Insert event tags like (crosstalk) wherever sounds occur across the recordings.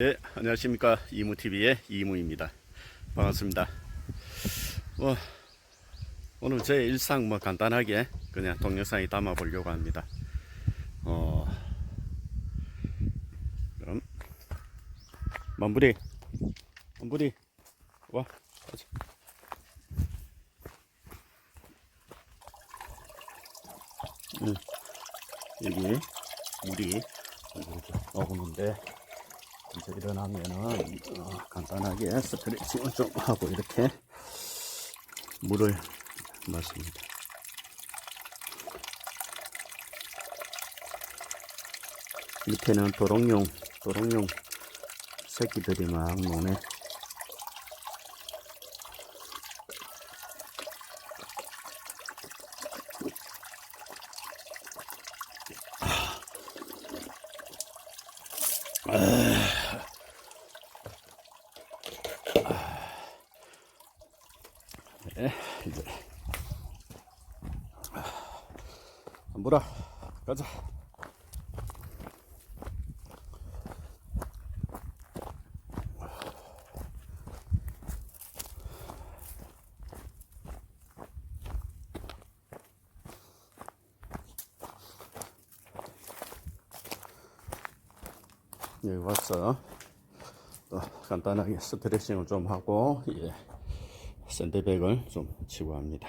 네, 안녕하십니까 이무TV의 이무입니다. 반갑습니다. 뭐, 오늘 제 일상 뭐 간단하게 그냥 동영상에 담아 보려고 합니다. 어, 그럼, 만부리, 만부리, 와, 가자. 음, 여기 물이 이렇게 나오는데 이제 일어나면은 어, 간단하게 스트레칭을 좀 하고 이렇게 물을 마십니다. 밑에는 도롱뇽, 도롱뇽 새끼들이 막 노네. 네, 이제 물아 가자. 여기 와서 또 간단하게 스트레칭을 좀 하고 예, 샌드백을 좀 치고 합니다.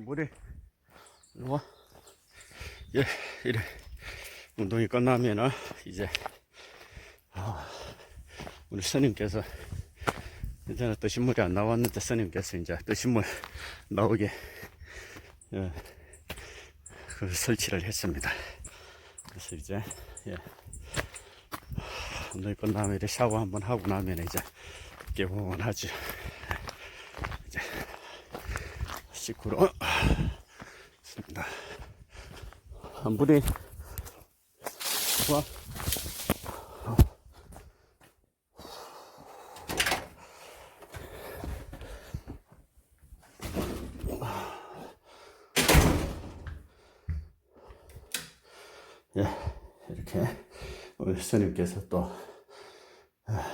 물이 이리 와. 예, 이래 운동이 끝나면은 이제 아, 우리 스님께서 이제는 뜨신 물이 안 나왔는데 스님께서 이제 뜨신 물 나오게 예, 그 설치를 했습니다. 그래서 이제 예, 운동이 끝나면 이제 샤워 한번 하고 나면 이제 개원하죠. 씻고로 있습니다. 한 분이 와. 예, 이렇게 우리 스님께서 또 아,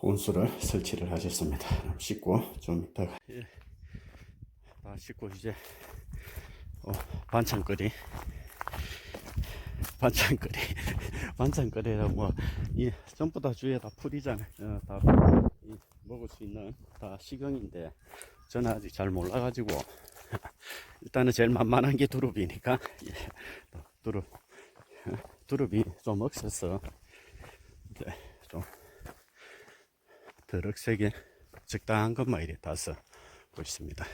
온수를 설치를 하셨습니다. 씻고 좀 이따가 예. 다 씻고 이제 어, 반찬거리. 반찬거리. (laughs) 반찬거리라 뭐이 전부 다 주위에 다 풀이잖아요. 어, 다 이, 먹을 수 있는 다 식용인데 저는 아직 잘 몰라가지고 (laughs) 일단은 제일 만만한 게 두릅이니까 예, 두릅 두릅이 좀 없어서 이제 좀 더럭세게 적당한 것만 이래 고 있습니다.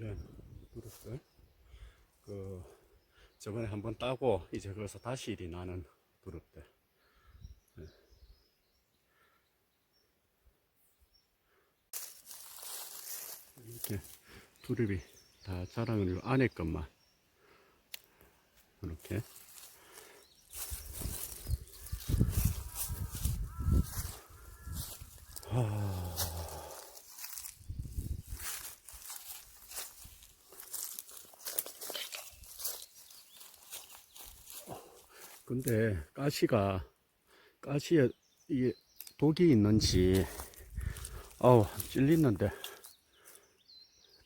이런 두릅들 그 저번에 한번 따고 이제 거기서 다시 일이 나는 두릅들. 네. 이렇게 두릅이 다 자라는 안에 것만. 이렇게 근데 가시가 가시에 이게 독이 있는지 아우 찔리는데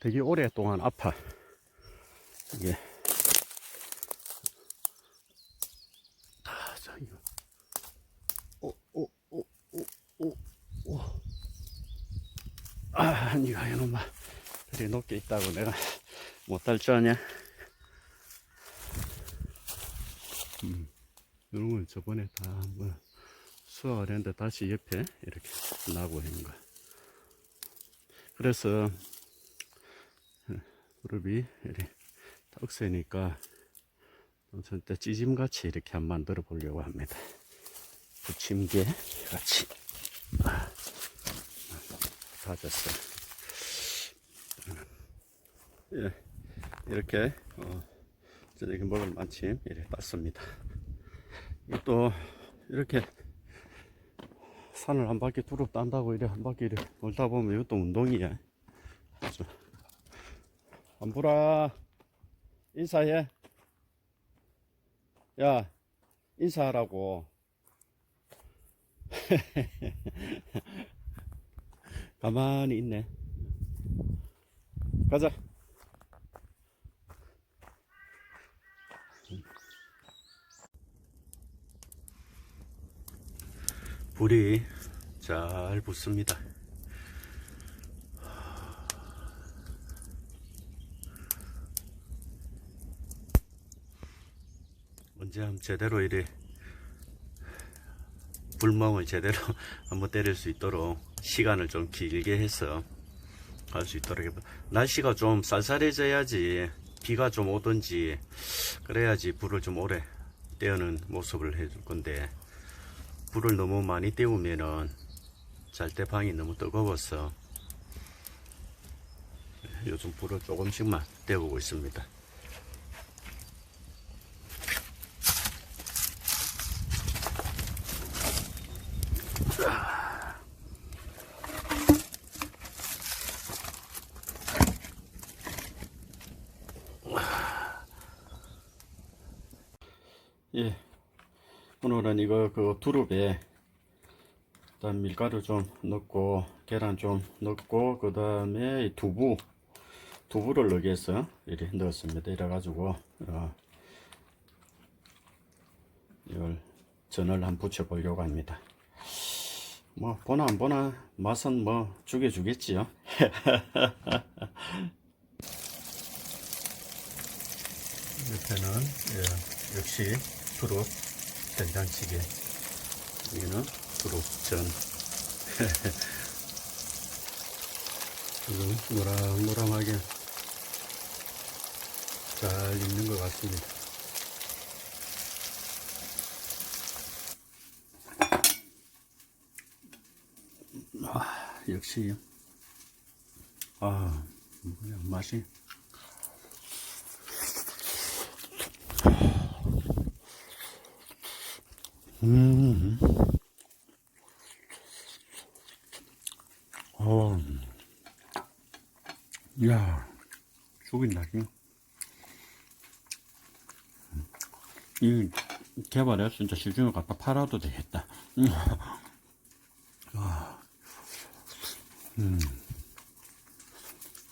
되게 오랫동안 아파 이게 아, 자, 이거. 오, 오, 오, 오, 오, 오. 아, 니가 이놈아. 그리 높게 있다고 내가 못할 줄 아냐? 이런 건 저번에 다 한번 수확을 했는데 다시 옆에 이렇게 나고 있는 거. 그래서 그룹이 이렇게 딱 세니까 전때 찌짐같이 이렇게 한번 만들어 보려고 합니다. 부침개 같이 아, 다졌어요. 예, 이렇게 어, 저녁에 먹을 만큼 이렇게 땄습니다. 또 이렇게 산을 한 바퀴 두릅 딴다고 이래 한 바퀴 이래 돌다 보면 이것도 운동이야. 안부라 인사해. 야 인사하라고. (laughs) 가만히 있네. 가자. 불이 잘 붙습니다. 언제 한번 제대로 이래 불멍을 제대로 (laughs) 한번 때릴 수 있도록 시간을 좀 길게 해서 할 수 있도록. 날씨가 좀 쌀쌀해져야지 비가 좀 오든지 그래야지 불을 좀 오래 떼우는 모습을 해줄 건데 불을 너무 많이 때우면은 잘때 방이 너무 뜨거워서 요즘 불을 조금씩만 때우고 있습니다. 예, 오늘은 이거 그 두릅에 일단 밀가루 좀 넣고 계란 좀 넣고 그 다음에 두부 두부를 위해서 이렇게 넣었습니다. 이래 가지고 어, 이걸 전을 한번 붙여 보려고 합니다. 뭐 보나 안 보나 맛은 뭐 죽여 주겠지요. (laughs) 옆에는 예, 역시 두릅 된장찌개 여기는 두릅전. 지금 (laughs) 노랑노랑하게 잘 익는 것 같습니다. 아, 역시 아 뭐야, 맛이 음. 어. 야, 죽인다, 지이 개발해 진짜 시중에 갖다 팔아도 되겠다. 음. 아. 음.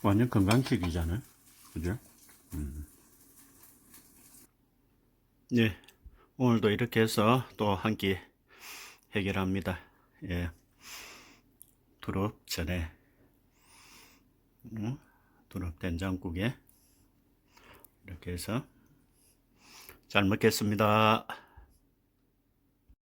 완전 건강식이잖아요. 그죠? 음. 예. 오늘도 이렇게 해서 또 한 끼 해결합니다. 예. 두릅 전에, 음, 두릅 된장국에 이렇게 해서 잘 먹겠습니다.